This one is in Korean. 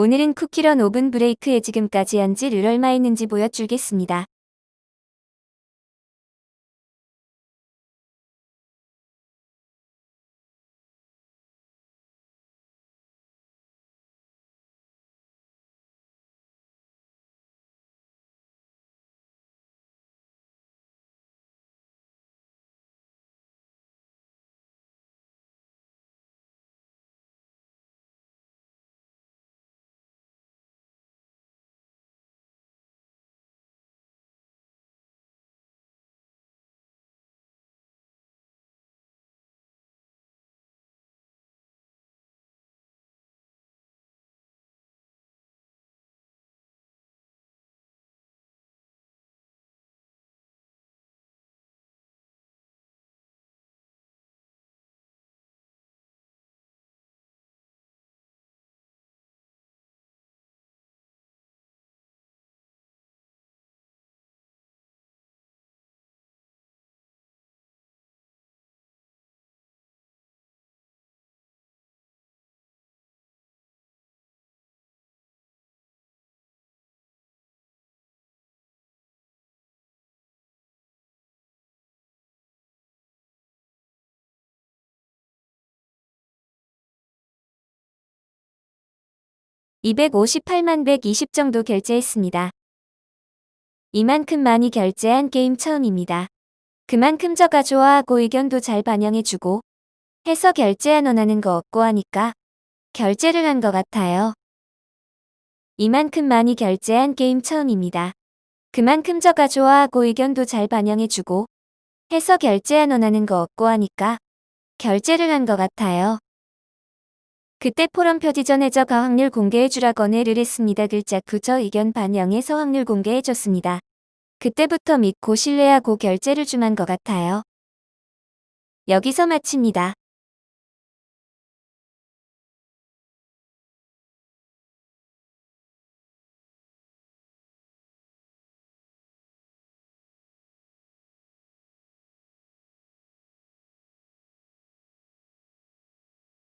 오늘은 쿠키런 오븐 브레이크에 지금까지 한 지 를 얼마 했는지 보여줄겠습니다. (258만 120) 정도 결제했습니다. 이만큼 많이 결제한 게임 처음입니다. 그만큼 저가 좋아하고 의견도 잘 반영해주고 해서 결제 안 원하는 거 없고 하니까 결제를 한 것 같아요. 이만큼 많이 결제한 게임 처음입니다. 그만큼 저가 좋아하고 의견도 잘 반영해주고 해서 결제 안 원하는 거 없고 하니까 결제를 한 것 같아요. 그때 포럼 표지 전에 저가 확률 공개해주라 권해를 했습니다. 글자 그저 의견 반영해서 확률 공개해줬습니다. 그때부터 믿고 신뢰하고 결제를 좀 한 것 같아요. 여기서 마칩니다.